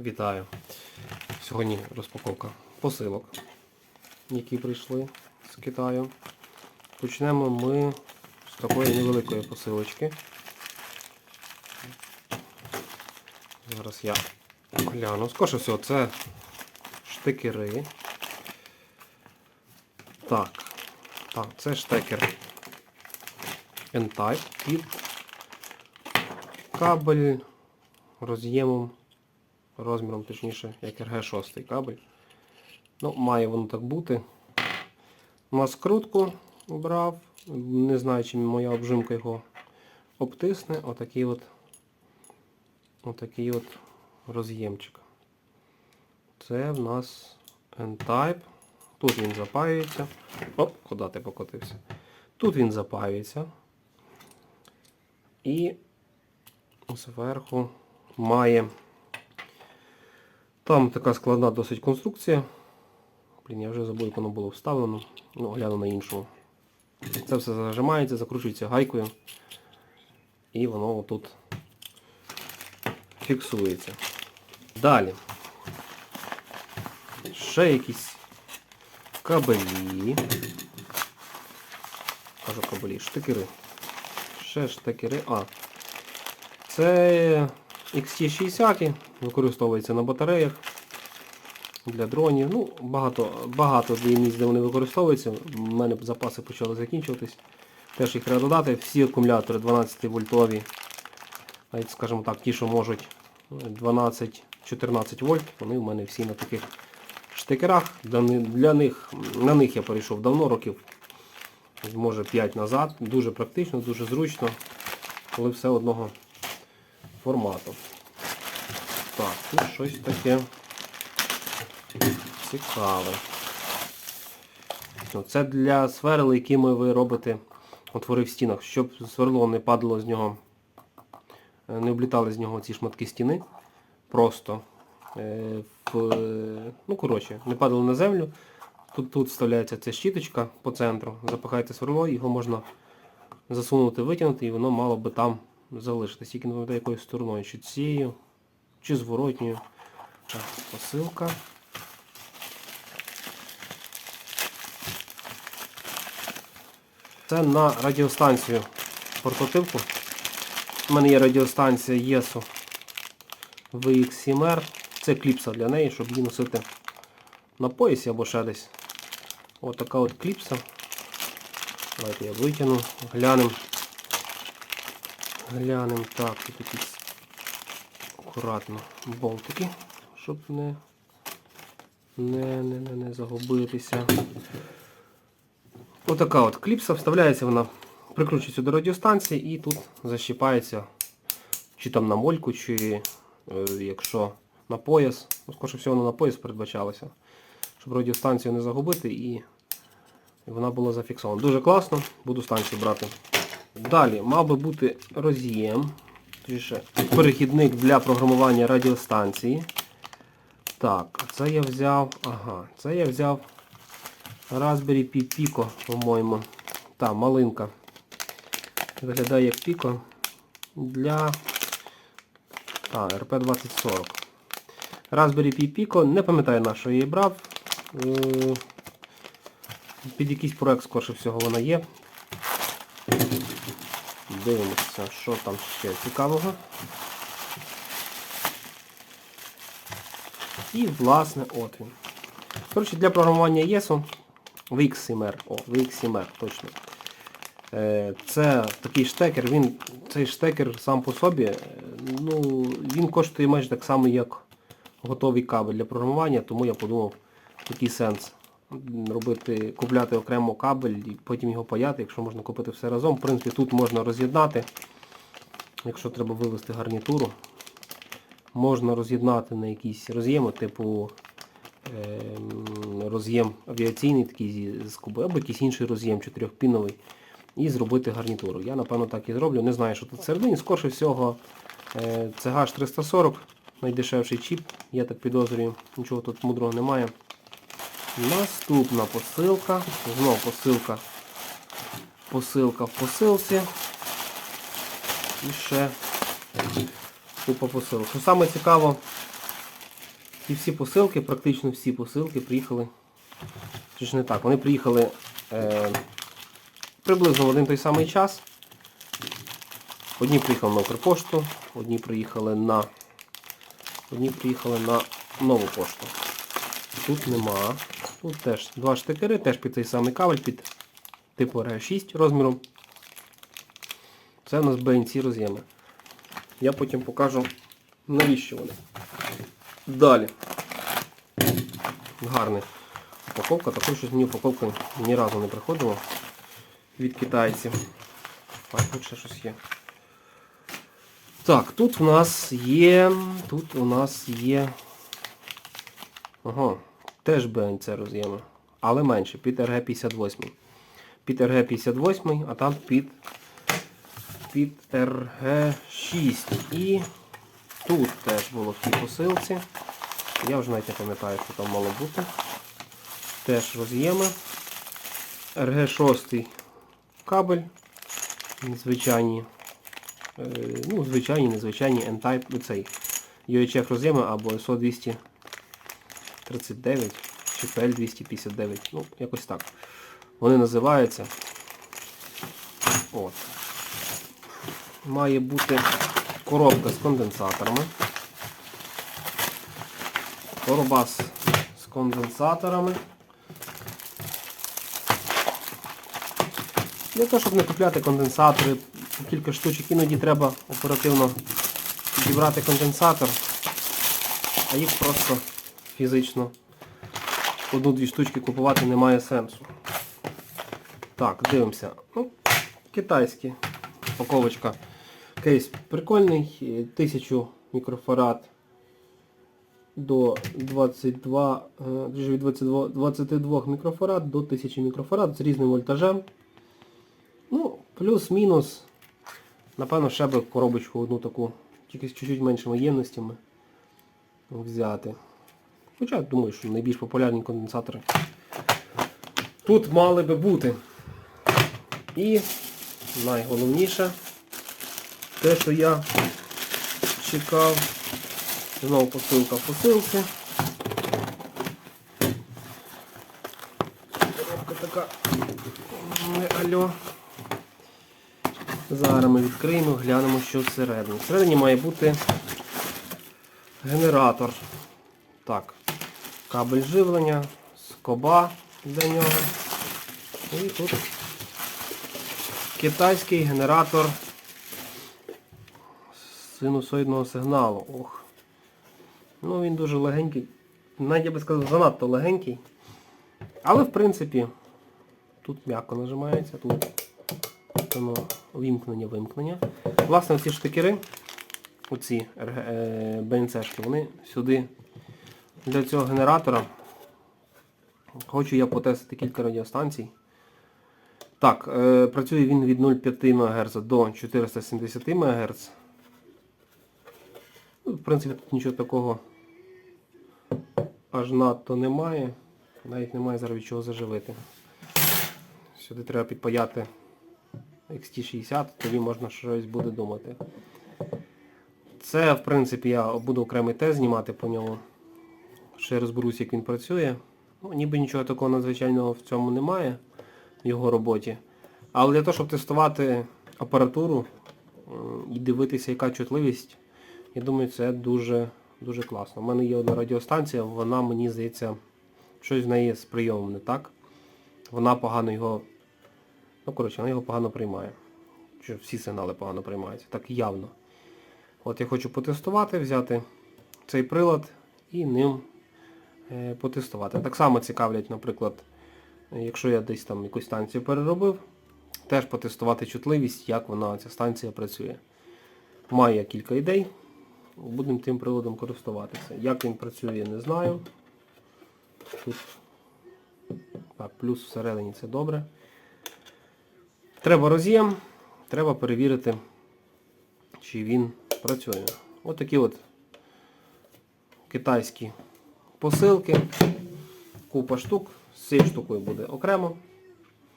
Вітаю! Сьогодні розпаковка посилок, які прийшли з Китаю. Почнемо ми з такої невеликої посилочки. Зараз я гляну. Скорше всього, це штикери. Так, так, це штекер N-Type під кабель роз'ємом розміром, точніше, як RG6 кабель. Ну, має воно так бути. На скрутку брав, не знаю, чи моя обжимка його обтисне. Отакий от, отакий от роз'ємчик. Це в нас N-Type. Тут він запаюється. Оп, куди ти покотився? Тут він запаюється. І зверху має там така складна досить конструкція. Блін, я вже забув, як воно було вставлено. Ну, гляну на іншому. Це все зажимається, закручується гайкою. І воно отут фіксується. Далі. Ще якісь кабелі. Кажу кабелі, штикери. Ще штикери. А. Це XT60 використовується на батареях для дронів. Ну, Багато багато де місць, де вони використовуються. У мене запаси почали закінчуватись. Теж їх треба додати. Всі акумулятори 12 вольтові. Навіть, скажімо так, ті, що можуть 12-14 вольт, вони в мене всі на таких штикерах. Для них, на них я перейшов давно, років може 5 назад. Дуже практично, дуже зручно, коли все одного формату. Так, тут щось таке цікаве. Ну, Це для сверл, якими ви робите отвори в стінах, щоб сверло не падало з нього, е, не облітали з нього ці шматки стіни. Просто е, в, ну, коротше, не падало на землю. Тут, тут вставляється ця щіточка по центру, запихаєте сверло, його можна засунути, витягнути, і воно мало би там залишитись. Тільки не пам'ятаю якою стороною, чи цією, чи зворотньою. Так, посилка. Це на радіостанцію портативку. У мене є радіостанція ЄСу VX7R. Це кліпса для неї, щоб її носити на поясі або ще десь. Ось така от кліпса. Давайте я витягну, глянемо. Глянемо. Так, тут якісь акуратно болтики, щоб не, не, не, не, не загубитися. Отака от кліпса, вставляється вона, прикручується до радіостанції і тут защіпається чи там на мольку, чи е, якщо на пояс. Ну, скоріше всього на пояс передбачалася, щоб радіостанцію не загубити і вона була зафіксована. Дуже класно, буду станцію брати. Далі мав би бути роз'єм, перехідник для програмування радіостанції. Так, це я взяв, ага, це я взяв Raspberry Pi Pico, по-моєму. Та, малинка. Виглядає як Pico для а, RP2040. Raspberry Pi Pico, не пам'ятаю на що я її брав. Е, Під якийсь проект, скорше всього, вона є. Дивимося, що там ще цікавого. І, власне, от він. Коротше, для програмування ЄСу VX7R. О, VX7R, точно. Е, Це такий штекер, він, цей штекер сам по собі, е, ну, він коштує майже так само, як готовий кабель для програмування, тому я подумав, який сенс робити, купляти окремо кабель і потім його паяти, якщо можна купити все разом. В принципі, тут можна роз'єднати, якщо треба вивести гарнітуру. Можна роз'єднати на якісь роз'єми, типу ем, роз'єм авіаційний такий з куби, або якийсь інший роз'єм чотирьохпіновий, і зробити гарнітуру. Я напевно так і зроблю. Не знаю, що тут всередині. Скорше всього е, це H340, найдешевший чіп, я так підозрюю, нічого тут мудрого немає. Наступна посилка. Знову посилка. Посилка в посилці. І ще купа посилок. Що саме цікаво, І всі посилки, практично всі посилки приїхали. Чи ж не так? Вони приїхали е, приблизно в один той самий час. Одні приїхали на Укрпошту, одні приїхали на. Одні приїхали на нову пошту. Тут нема. Тут теж два штикери, теж під цей самий кабель, під типу RG6 розміром. Це у нас BNC роз'єми. Я потім покажу, навіщо вони. Далі. Гарна упаковка, також щось мені упаковка ні разу не приходила від китайців. Так, тут ще щось є. Так, тут у нас є. Тут у нас є. Ага, Теж БНЦ роз'єми. Але менше, під РГ-58. Під РГ-58, а там під під РГ-6. І тут теж було в тій посилці. Я вже навіть не пам'ятаю, що там мало бути. Теж роз'єми. РГ-6 кабель. Звичайні. Е, ну, звичайні, незвичайні N-Type, цей UHF роз'єми або SO-200. 39 чи PL259. Ну, якось так. Вони називаються. От. Має бути коробка з конденсаторами. Короба з конденсаторами. Для того, щоб не купляти конденсатори, кілька штучок, іноді треба оперативно зібрати конденсатор, а їх просто фізично одну-дві штучки купувати немає сенсу. Так, дивимося. Ну, китайські упаковочка. Кейс прикольний, е, 1000 мікрофарад до 22, е, від 22, 22 мікрофарад до 1000 мікрофарад з різним вольтажем. Ну, плюс-мінус. Напевно, ще би коробочку одну таку, тільки з чуть-чуть меншими ємностями взяти. Хоча думаю, що найбільш популярні конденсатори тут мали би бути. І найголовніше, те, що я чекав, знову посилка в посилці. Коробка така. Не алло. Зараз ми відкриємо, глянемо, що всередині. Всередині має бути генератор. Так, кабель живлення, скоба для нього. І тут китайський генератор синусоїдного сигналу. Ох. Ну він дуже легенький. Навіть я би сказав, занадто легенький. Але в принципі тут м'яко нажимається, тут воно вимкнення-вимкнення. Власне, ці штикери, оці е, БНЦшки, вони сюди для цього генератора. Хочу я потестити кілька радіостанцій. Так, е, працює він від 0,5 МГц до 470 МГц. Ну, в принципі, тут нічого такого аж надто немає. Навіть немає зараз від чого заживити. Сюди треба підпаяти XT60, тоді можна щось буде думати. Це, в принципі, я буду окремий тест знімати по ньому. Ще розберусь, як він працює. Ну, ніби нічого такого надзвичайного в цьому немає в його роботі. Але для того, щоб тестувати апаратуру і дивитися, яка чутливість, я думаю, це дуже, дуже класно. У мене є одна радіостанція, вона, мені здається, щось в неї з прийомом не так. Вона погано його... Ну, коротше, вона його погано приймає. Що всі сигнали погано приймаються, так явно. От я хочу потестувати, взяти цей прилад і ним потестувати. Так само цікавлять, наприклад, е, якщо я десь там якусь станцію переробив, теж потестувати чутливість, як вона, ця станція працює. Маю я кілька ідей, будемо тим приладом користуватися. Як він працює, не знаю. Тут так, плюс всередині це добре. Треба роз'єм, треба перевірити, чи він працює. Ось такі от китайські посилки. Купа штук. З цією штукою буде окремо.